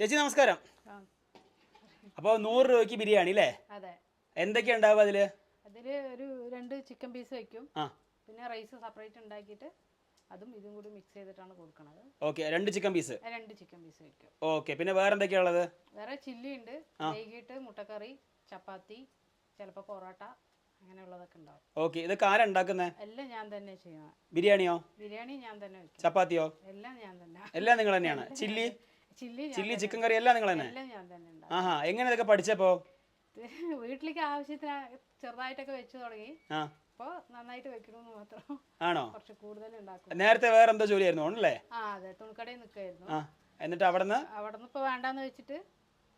ചേച്ചി നമസ്കാരം. അപ്പൊ അപ്പോൾ നൂറ് രൂപയ്ക്ക് ബിരിയാണി അല്ലേ? അതെ. എന്തൊക്കെയാ ഉണ്ടാവുക അതിൽ? അതിൽ ഒരു രണ്ട് ചിക്കൻ പീസ് വെക്കും. ആ. പിന്നെ റൈസ് സെപ്പറേറ്റ് ഉണ്ടാക്കിയിട്ട് അതും ഇതും കൂടി മിക്സ് ചെയ്തിട്ടാണ് കൊടുക്കുന്നത് ഓക്കെ രണ്ട് ചിക്കൻ പീസ് രണ്ട് ചിക്കൻ പീസ് വെക്കും. ഓക്കെ പിന്നെ വേറെ എന്തൊക്കെയാ ഉള്ളത്? വേറെ ചില്ലി ഉണ്ട്. വൈകിട്ട് മുട്ടക്കറി ചപ്പാത്തി ചിലപ്പോൾ പൊറോട്ട അങ്ങനെയുള്ളതൊക്കെ ഉണ്ടാവും. ഓക്കെ ഇതൊക്കെ ആരാ ഉണ്ടാക്കുന്നത് എല്ലാം ഞാൻ തന്നെ ചെയ്യണം ബിരിയാണിയോ? ബിരിയാണി ഞാൻ തന്നെ ചപ്പാത്തിയോ? എല്ലാം ഞാൻ തന്നെ. എല്ലാം നിങ്ങൾ തന്നെയാണ്. ചില്ലി ചില്ലി ചിക്കൻ കറി എല്ലാം നിങ്ങൾ തന്നെ? ആഹാ എങ്ങനെ ഇതൊക്കെ പഠിച്ചപ്പോ? വീട്ടിലേക്ക് ആവശ്യത്തിന് ചെറുതായിട്ടൊക്കെ വെച്ചു തുടങ്ങി. ആ. അപ്പോൾ നന്നായിട്ട് വെക്കണമെന്ന് മാത്രം. ആണോ? കുറച്ച് കൂടുതൽ ഉണ്ടാക്കും. നേരത്തെ വേറെ എന്തോ ജോലിയായിരുന്നു ആണല്ലേ ആ അതെ തുണിക്കടയിൽ നിൽക്കായിരുന്നു എന്നിട്ട് അവിടെ അവിടുന്ന് ഇപ്പൊ വേണ്ടാന്ന് വെച്ചിട്ട്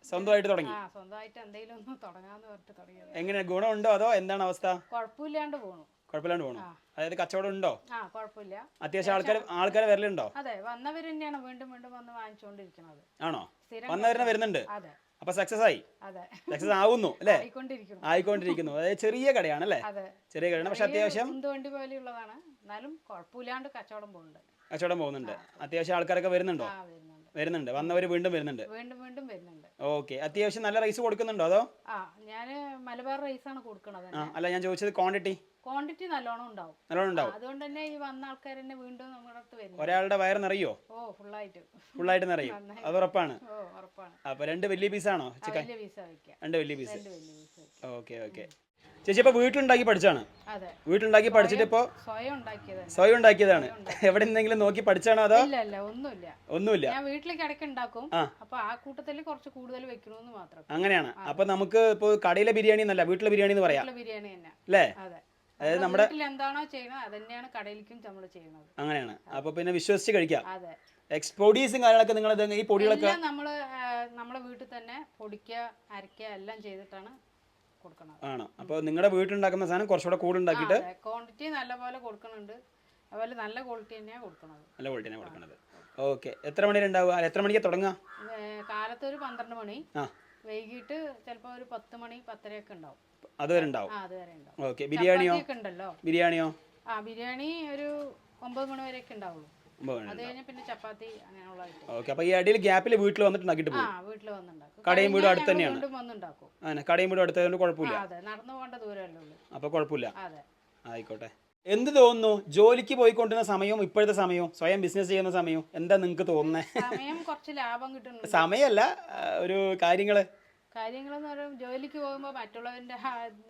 സ്വന്തമായിട്ട് തുടങ്ങി? സ്വന്തമായിട്ട് എന്തെങ്കിലും ഒന്ന് തുടങ്ങാന്ന് പറഞ്ഞിട്ട് തുടങ്ങിയത്. എങ്ങനെ ഗുണമുണ്ടോ അതോ എന്താണ് അവസ്ഥ? കുഴപ്പമില്ലാണ്ട് പോണു. കുഴപ്പമില്ലാണ്ട് പോകണം അതായത് കച്ചവടം ഉണ്ടോ ആ കുഴപ്പമില്ല. അത്യാവശ്യം ആൾക്കാർ ആൾക്കാർ വരലുണ്ടോ? അതെ വന്നവർ തന്നെയാണ് വീണ്ടും വീണ്ടും വന്ന് വാങ്ങിച്ചുകൊണ്ടിരിക്കുന്നത് ആണോ? വന്നവരെ വരുന്നുണ്ട്. അതെ. അപ്പൊ സക്സസ് ആയി? സക്സസ് ആവുന്നു അല്ലേ? ആയിക്കൊണ്ടിരിക്കുന്നു. അതായത് ചെറിയ കടയാണ് അല്ലേ? ചെറിയ കടയാണ്. പക്ഷെ അത്യാവശ്യം പോലെയുള്ളതാണ് എന്നാലും കുഴപ്പമില്ലാണ്ട് കച്ചവടം പോകുന്നുണ്ട്. കച്ചവടം പോകുന്നുണ്ട്. അത്യാവശ്യം ആൾക്കാരൊക്കെ വരുന്നുണ്ടോ. വരുന്നുണ്ട്. വന്നവര് വന്നവർ വീണ്ടും വരുന്നുണ്ട്. വീണ്ടും വീണ്ടും വരുന്നുണ്ട്. ഓക്കെ. അത്യാവശ്യം നല്ല റൈസ് കൊടുക്കുന്നുണ്ടോ അതോ? ആ ഞാൻ മലബാർ റൈസ് കൊടുക്കണത് ആ അല്ല ഞാൻ ചോദിച്ചത് ക്വാണ്ടിറ്റി ക്വാണ്ടിറ്റി നല്ലോണം ഉണ്ടാവും. നല്ലോണം ഉണ്ടാവും. അതുകൊണ്ട് തന്നെ ഈ വന്ന ആൾക്കാർ തന്നെ വീണ്ടും നമ്മുടെ അടുത്ത് വരും ഒരാളുടെ വയർ നിറയോ? ഓ ഫുൾ ആയിട്ട് ഫുൾ ഫുള്ളായിട്ട് നിറയും അത് ഉറപ്പാണ്. ഓ ഉറപ്പാണ്. അപ്പൊ രണ്ട് വലിയ പീസ് ആണോ? ചിക്കൻ? വലിയ പീസ വെക്കാം. രണ്ട് വലിയ പീസ് രണ്ട് വലിയ പീസ് വയ്ക്കാം ഓക്കെ ഓക്കെ. ചേച്ചി ഇപ്പൊ വീട്ടിലുണ്ടാക്കി പഠിച്ചാണ്. വീട്ടിലുണ്ടാക്കി പഠിച്ചിട്ട് ഇപ്പോ സ്വയം ഉണ്ടാക്കിയത് സ്വയം ഉണ്ടാക്കിയതാണ്. എവിടെ നിന്നെങ്കിലും നോക്കി പഠിച്ചാണോ അതോ? ഒന്നുമില്ല. ഒന്നുമില്ല. ഞാൻ വീട്ടിലേക്ക് ഇടയ്ക്ക് ഉണ്ടാക്കും. ആ. അപ്പൊ ആ കൂട്ടത്തിൽ കുറച്ച് കൂടുതൽ വെക്കണമെന്ന് മാത്രം. അങ്ങനെയാണ്. അപ്പൊ നമുക്ക് ഇപ്പൊ കടയിലെ ബിരിയാണി എന്നല്ല വീട്ടിലെ ബിരിയാണി എന്ന് പറയാം. ബിരിയാണി തന്നെ. അല്ലേ അതെ. അതായത് നമ്മുടെ എന്താണോ ചെയ്യുന്നത് അതന്നെയാണ് തന്നെയാണ് കടയിലേക്കും നമ്മൾ ചെയ്യുന്നത്. അങ്ങനെയാണ്. അപ്പൊ പിന്നെ വിശ്വസിച്ച് കഴിക്കാം. എക്സ്പോഡീസും കാര്യങ്ങളൊക്കെ നിങ്ങൾ ഈ പൊടികളൊക്കെ നമ്മൾ നമ്മളെ വീട്ടിൽ തന്നെ പൊടിക്കുക അരക്കുക എല്ലാം ചെയ്തിട്ടാണ് കൊടുക്കുന്നത് ആണോ? അപ്പോൾ നിങ്ങളുടെ വീട്ടിലുണ്ടാക്കുന്ന സാധനം കുറച്ചുകൂടെ കൂടെ ഉണ്ടാക്കിയിട്ട് ക്വാണ്ടിറ്റി നല്ലപോലെ കൊടുക്കുന്നുണ്ട് അതുപോലെ നല്ല ക്വാളിറ്റി തന്നെയാണ് കൊടുക്കുന്നത് നല്ല ക്വാളിറ്റിനെ കൊടുക്കുന്നത് ഓക്കെ. എത്ര മണി ഉണ്ടാവുക? എത്ര മണിക്ക് തുടങ്ങുക? ഏ, കാലത്ത് ഒരു പന്ത്രണ്ട് മണി. വൈകിട്ട് ചിലപ്പോൾ ഒരു പത്ത് മണി പത്തരയൊക്കെ ഉണ്ടാവും. അതുവരെ ഉണ്ടാവും? അതുവരെ ഉണ്ടാവും. ഓക്കെ. ബിരിയാണിയോ? ഉണ്ടല്ലോ. ബിരിയാണിയോ? ആ ബിരിയാണി ഒരു ഒമ്പത് മണി വരെയൊക്കെ ഉണ്ടാവുള്ളൂ. ഓക്കെ അപ്പോൾ ഈ അടിയിൽ ഗ്യാപ്പിൽ വീട്ടിൽ വന്നിട്ട് ഉണ്ടാക്കിയിട്ട് ആ പോകും കടയും വീടും അടുത്ത് തന്നെയാണ്. അങ്ങനെ കടയും വീടും അടുത്തതുകൊണ്ട് കുഴപ്പമില്ല. അപ്പോൾ കുഴപ്പമില്ല. ആയിക്കോട്ടെ. എന്ത് തോന്നുന്നു? ജോലിക്ക് പോയിക്കൊണ്ടിരുന്ന സമയവും ഇപ്പോഴത്തെ സമയവും സ്വയം ബിസിനസ് ചെയ്യുന്ന സമയവും എന്താ നിങ്ങൾക്ക് തോന്നുന്നത് സമയം കുറച്ച് ലാഭം കിട്ടുന്നു സമയമല്ല ഒരു കാര്യങ്ങൾ കാര്യങ്ങളെന്ന് പറയുമ്പോൾ ജോലിക്ക് പോകുമ്പോൾ മറ്റുള്ളവന്റെ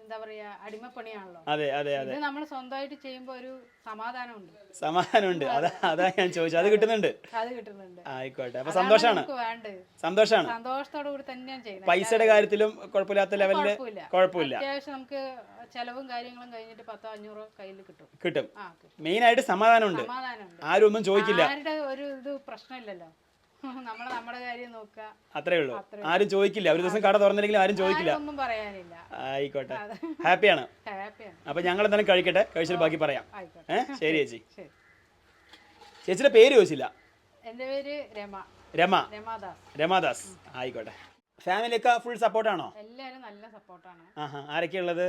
എന്താ പറയാ അടിമപ്പണിയാണല്ലോ. അതെ അതെ അതെ. ഇത് നമ്മൾ സ്വന്തമായിട്ട് ചെയ്യുമ്പോൾ ഒരു സമാധാനമുണ്ട്. സമാധാനമുണ്ട്. അതാ അതാ ഞാൻ ചോദിച്ചത് അത് കിട്ടുന്നുണ്ട്. അത് കിട്ടുന്നുണ്ട്. ആയിക്കോട്ടെ. അപ്പൊ സന്തോഷമാണ് സന്തോഷാണ്. സന്തോഷത്തോടു കൂടി തന്നെയാണ് ചെയ്യുന്നത്. പൈസയുടെ കാര്യത്തിലും കുഴപ്പമില്ലാത്ത ലെവലിൽ കുഴപ്പമില്ല. അത്യാവശ്യം നമുക്ക് ചെലവും കാര്യങ്ങളും കഴിഞ്ഞിട്ട് പത്തോ അഞ്ഞൂറോ കയ്യിൽ കിട്ടും. കിട്ടും. മെയിൻ ആയിട്ട് സമാധാനമുണ്ട്. ആരും ഒന്നും ചോദിക്കില്ല. ആരുടെ ഒരു ഇത് പ്രശ്നമില്ലല്ലോ. നമ്മൾ നമ്മുടെ കാര്യം നോക്കുക. അത്രേ ഉള്ളൂ. ആരും ചോദിക്കില്ല. ഒരു ദിവസം കട തുറന്നില്ലെങ്കിൽ ആരും ചോദിക്കില്ല. ഒന്നും പറയാനില്ല. ആയിക്കോട്ടെ. ഹാപ്പിയാണ്? അപ്പൊ ഞങ്ങൾ എന്തായാലും കഴിക്കട്ടെ. കഴിച്ചിട്ട് ബാക്കി പറയാം. ഏഹ്? ശരി ചേച്ചി. ചേച്ചിയുടെ പേര് ചോദിച്ചില്ല. പേര് രമ. രമ. രമാദാസ്. രമാദാസ്. ആയിക്കോട്ടെ. ഫാമിലിയൊക്കെ ഫുൾ സപ്പോർട്ടാണോ? എല്ലാവരും നല്ല സപ്പോർട്ടാണ്. ആഹാ. ആരൊക്കെയുള്ളത്?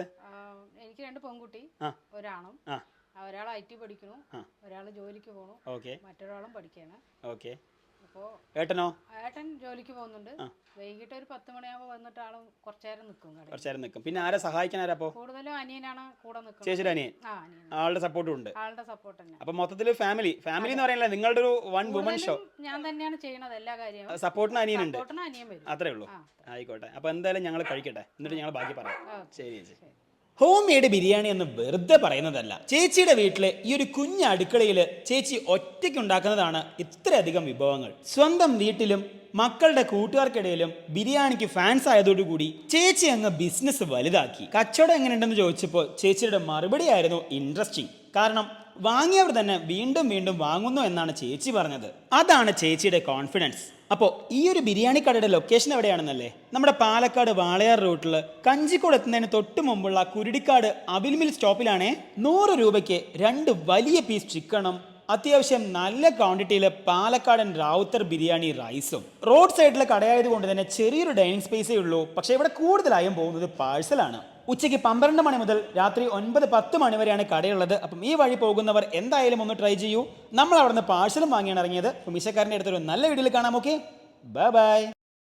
എനിക്ക് രണ്ട് പെൺകുട്ടി. ഒരാണും. ഒരാൾ ഐ ടി പഠിക്കണു ഒരാൾ ജോലിക്ക് ഓക്കെ. മറ്റൊരാളും പഠിക്കാണ്. ഓക്കെ. അപ്പോൾ ഏട്ടനോ? ഏട്ടൻ ജോലിക്ക് പോകുന്നുണ്ട്. വൈകിട്ട് ഒരു പത്ത് മണിയാകുമ്പോൾ വന്നിട്ട് ആളും കുറച്ചേരം നിൽക്കും കുറച്ചേരം കുറച്ചു നിൽക്കും പിന്നെ ആരെ സഹായിക്കാൻ ആരാ അപ്പോ? കൂടുതലും അനിയനാണ് കൂടെ നിൽക്കുന്നത് ചേച്ചിയുടെ അനിയൻ. ആ അനിയൻ. ആളുടെ സപ്പോർട്ടും ഉണ്ട്. ആളുടെ സപ്പോർട്ട് തന്നെ. അപ്പൊ മൊത്തത്തിൽ ഫാമിലി ഫാമിലി എന്ന് പറയുന്നത് നിങ്ങളുടെ ഒരു വൺ വുമൺ ഷോ ഞാൻ തന്നെയാണ് ചെയ്യണത് എല്ലാ കാര്യവും. സപ്പോർട്ടിന് അനിയനുണ്ട് സപ്പോർട്ടിന് അനിയൻ വരും. അത്രേ ഉള്ളൂ. ആയിക്കോട്ടെ. അപ്പൊ എന്തായാലും ഞങ്ങൾ കഴിക്കട്ടെ. എന്നിട്ട് ഞങ്ങൾ ബാക്കി പറയാം. ശരി ചേച്ചി. ഹോം മെയ്ഡ് ബിരിയാണി എന്ന് വെറുതെ പറയുന്നതല്ല. ചേച്ചിയുടെ വീട്ടിലെ ഈ ഒരു കുഞ്ഞ അടുക്കളയിൽ ചേച്ചി ഒറ്റയ്ക്ക് ഉണ്ടാക്കുന്നതാണ് ഇത്രയധികം വിഭവങ്ങൾ. സ്വന്തം വീട്ടിലും മക്കളുടെ കൂട്ടുകാർക്കിടയിലും ബിരിയാണിക്ക് ഫാൻസ് ആയതോടുകൂടി ചേച്ചി അങ്ങ് ബിസിനസ് വലുതാക്കി. കച്ചവടം എങ്ങനെയുണ്ടെന്ന് ചോദിച്ചപ്പോൾ ചേച്ചിയുടെ മറുപടി ആയിരുന്നു ഇൻട്രസ്റ്റിംഗ് കാരണം വാങ്ങിയവർ തന്നെ വീണ്ടും വീണ്ടും വാങ്ങുന്നു എന്നാണ് ചേച്ചി പറഞ്ഞത്. അതാണ് ചേച്ചിയുടെ കോൺഫിഡൻസ് അപ്പോൾ ഈ ഒരു ബിരിയാണി കടയുടെ ലൊക്കേഷൻ എവിടെയാണെന്നല്ലേ? നമ്മുടെ പാലക്കാട് വാളയാർ റൂട്ടിൽ കഞ്ചിക്കോട് എത്തുന്നതിന് തൊട്ട് മുമ്പുള്ള കുരുടിക്കാട് അവിൽമിൽ സ്റ്റോപ്പിലാണേ നൂറ് രൂപയ്ക്ക് രണ്ട് വലിയ പീസ് ചിക്കണും അത്യാവശ്യം നല്ല ക്വാണ്ടിറ്റിയിൽ പാലക്കാടൻ റാവുത്തർ ബിരിയാണി റൈസും റോഡ് സൈഡിലെ കടയായതുകൊണ്ട് തന്നെ ചെറിയൊരു ഡൈനിങ് സ്പേസേ ഉള്ളൂ. പക്ഷേ ഇവിടെ കൂടുതലായും പോകുന്നത് പാഴ്സലാണ് ഉച്ചയ്ക്ക് പന്ത്രണ്ട് മണി മുതൽ രാത്രി ഒൻപത് പത്ത് മണി വരെയാണ് കടയുള്ളത്. അപ്പം ഈ വഴി പോകുന്നവർ എന്തായാലും ഒന്ന് ട്രൈ ചെയ്യൂ. നമ്മൾ അവിടുന്ന് പാഴ്സലും വാങ്ങിയാണ് ഇറങ്ങിയത്. മിശക്കാരന്റെ അടുത്തൊരു നല്ല വീഡിയോയിൽ കാണാം ഓക്കെ ബൈ ബൈ